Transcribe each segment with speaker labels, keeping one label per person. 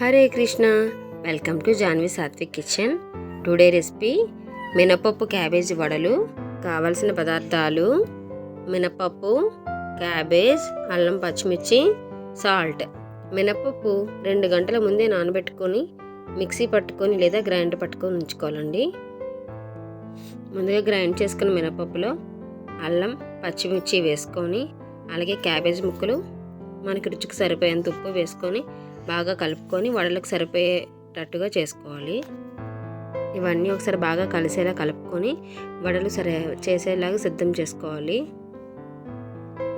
Speaker 1: Hare Krishna. Welcome to Janvi Satvik kitchen today recipe మినపప్పు cabbage వడలు కావలసిన పదార్థాలు మినపప్పు క్యాబేజ్ అల్లం పచ్చిమిర్చి సాల్ట్ మినపప్పు రెండు గంటల ముందే నానబెట్టుకొని మిక్సీ పట్టుకొని లేదా గ్రైండర్ పట్టుకొని ఉంచుకోవాలండి. ముందుగా గ్రైండ్ చేసుకున్న మినపప్పులో అల్లం పచ్చిమిర్చి వేసుకొని అలాగే క్యాబేజ్ ముక్కలు మనకి రుచికి సరిపోయేంత ఉప్పు వేసుకొని బాగా కలుపుకొని వడలకు సరిపోయేటట్టుగా చేసుకోవాలి. ఇవన్నీ ఒకసారి బాగా కలిసేలా కలుపుకొని వడలు సరే చేసేలాగా సిద్ధం చేసుకోవాలి.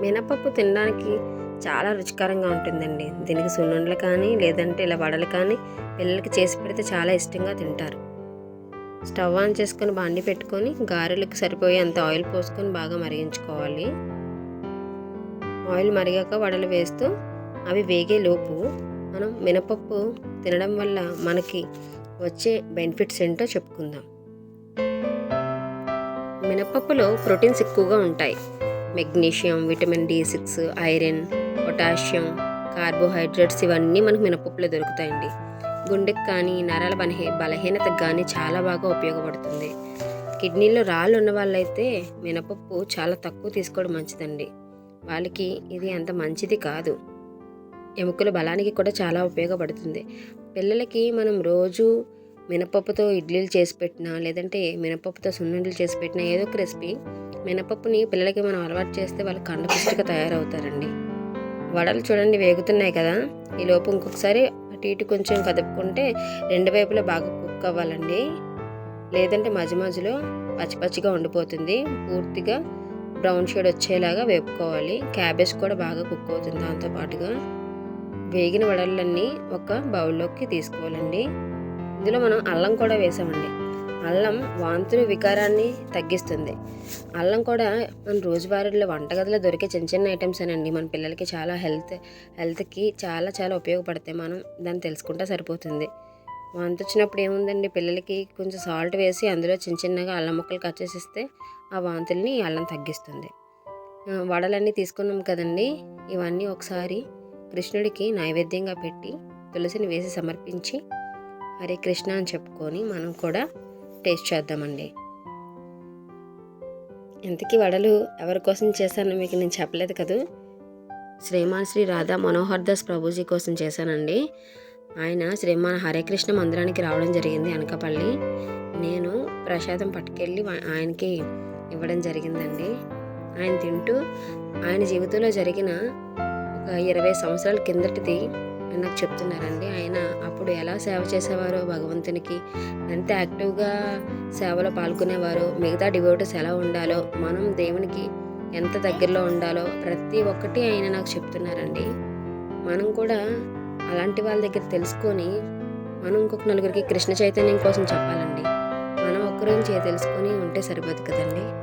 Speaker 1: మినపప్పు తినడానికి చాలా రుచికరంగా ఉంటుందండి. దీనికి సున్నుండలు కానీ లేదంటే ఇలా వడలు కానీ పిల్లలకి చేసి పెడితే చాలా ఇష్టంగా తింటారు. స్టవ్ ఆన్ చేసుకొని బాండి పెట్టుకొని గారెలకు సరిపోయే అంత ఆయిల్ పోసుకొని బాగా మరిగించుకోవాలి. ఆయిల్ మరిగాక వడలు వేస్తూ అవి వేగే లోపు మనం మినపప్పు తినడం వల్ల మనకి వచ్చే బెనిఫిట్స్ ఏంటో చెప్పుకుందాం. మినపప్పులో ప్రోటీన్స్ ఎక్కువగా ఉంటాయి. Magnesium vitamin D six iron potassium carbohydrates ఇవన్నీ మనకు మినపప్పులో దొరుకుతాయండి. గుండెకి కానీ నరాల బలహీ బలహీనతకు కానీ చాలా బాగా ఉపయోగపడుతుంది. కిడ్నీలో రాళ్ళు ఉన్న వాళ్ళైతే మినపప్పు చాలా తక్కువ తీసుకోవడం మంచిదండి. వాళ్ళకి ఇది అంత మంచిది కాదు. ఎముకల బలానికి కూడా చాలా ఉపయోగపడుతుంది. పిల్లలకి మనం రోజు మినపప్పుతో ఇడ్లీలు చేసి పెట్టినా లేదంటే మినపప్పుతో సున్నుండలు చేసి పెట్టినా ఏదో ఒక రెసిపీ మినపప్పుని పిల్లలకి మనం అలవాటు చేస్తే వాళ్ళు కండపుష్టిగా తయారవుతారండి. వడలు చూడండి వేగుతున్నాయి కదా. ఈ లోపు ఇంకొకసారి అటు ఇటు కొంచెం కదుపుకుంటే రెండు వైపులా బాగా కుక్ అవ్వాలండి. లేదంటే మధ్య మధ్యలో పచ్చి పచ్చిగా ఉండిపోతుంది. పూర్తిగా బ్రౌన్ షేడ్ వచ్చేలాగా వేపుకోవాలి. క్యాబేజ్ కూడా బాగా కుక్ అవుతుంది దాంతో పాటుగా. వేగిన వడలన్నీ ఒక బౌల్లోకి తీసుకోవాలండి. ఇందులో మనం అల్లం కూడా వేసామండి. అల్లం వాంతులు వికారాన్ని తగ్గిస్తుంది. అల్లం కూడా మన రోజువారీలో వంటగదిలో దొరికే చిన్న చిన్న ఐటమ్స్ అండి మన పిల్లలకి చాలా హెల్త్ హెల్త్కి చాలా చాలా ఉపయోగపడతాయి. మనం దాన్ని తెలుసుకుంటే సరిపోతుంది. వాంతి వచ్చినప్పుడు ఏముందండి? పిల్లలకి కొంచెం సాల్ట్ వేసి అందులో చిన్న చిన్నగా అల్లం ముక్కలు కట్ చేసిస్తే ఆ వాంతుల్ని అల్లం తగ్గిస్తుంది. వడలన్నీ తీసుకున్నాం కదండి. ఇవన్నీ ఒకసారి కృష్ణుడికి నైవేద్యంగా పెట్టి తులసిని వేసి సమర్పించి హరే కృష్ణ అని చెప్పుకొని మనం కూడా టేస్ట్ చేద్దామండి. ఇంతకీ వడలు ఎవరి కోసం చేశానో మీకు నేను చెప్పలేదు కదా? శ్రీమాన్ శ్రీ రాధా మనోహర్ దాస్ ప్రభుజీ కోసం చేశానండి. ఆయన శ్రీమాన్ హరే కృష్ణ మందిరానికి రావడం జరిగింది అనకాపల్లి. నేను ప్రసాదం పట్టుకెళ్ళి ఆయనకి ఇవ్వడం జరిగిందండి. ఆయన తింటూ ఆయన జీవితంలో జరిగిన ఇరవై సంవత్సరాల కిందటిది నాకు చెప్తున్నారండి. ఆయన అప్పుడు ఎలా సేవ చేసేవారో భగవంతునికి ఎంత యాక్టివ్గా సేవలో పాల్గొనేవారో మిగతా డివోటర్స్ ఎలా ఉండాలో మనం దేవునికి ఎంత దగ్గరలో ఉండాలో ప్రతి ఒక్కటి ఆయన నాకు చెప్తున్నారండి. మనం కూడా అలాంటి వాళ్ళ దగ్గర తెలుసుకొని మనం ఇంకొక నలుగురికి కృష్ణ చైతన్యం కోసం చెప్పాలండి. మనం ఒక్కరోజు తెలుసుకొని ఉంటే సరిపోదు కదండి.